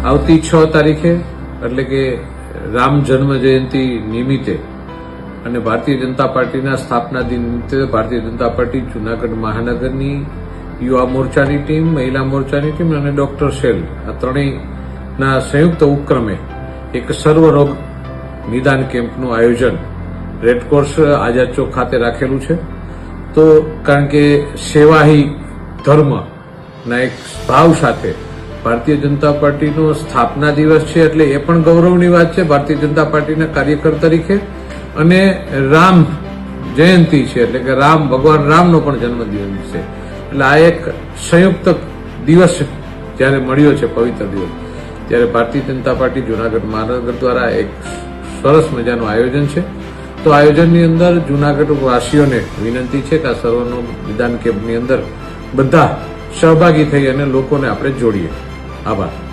આવતી છ તારીખે, એટલે કે રામ જન્મ જયંતિ નિમિત્તે, અને ભારતીય જનતા પાર્ટીના સ્થાપના દિન નિમિત્તે ભારતીય જનતા પાર્ટી જુનાગઢ મહાનગરની યુવા મોરચાની ટીમ, મહિલા મોરચાની ટીમ, અને ડોક્ટર શેલ આ ત્રણેયના સંયુક્ત ઉપક્રમે એક સર્વરોગ નિદાન કેમ્પનું આયોજન રેડકોર્સ આઝાદ ચોક ખાતે રાખેલું છે. તો કારણ કે સેવાહી ધર્મના એક ભાવ સાથે ભારતીય જનતા પાર્ટીનો સ્થાપના દિવસ છે એટલે એ પણ ગૌરવની વાત છે. ભારતીય જનતા પાર્ટીના કાર્યકર તરીકે અને રામ જયંતિ છે, એટલે કે રામ, ભગવાન રામનો પણ જન્મદિવસ છે. એટલે આ એક સંયુક્ત દિવસ જ્યારે મળ્યો છે, પવિત્ર દિવસ, ત્યારે ભારતીય જનતા પાર્ટી જુનાગઢ મહાનગર દ્વારા એક સરસ મજાનું આયોજન છે. તો આયોજનની અંદર જુનાગઢ વાસીઓને વિનંતી છે કે આ સર્વનો વિધાન કેમ્પની અંદર બધા સહભાગી થઈ અને લોકોને આપણે જોડીએ. આભાર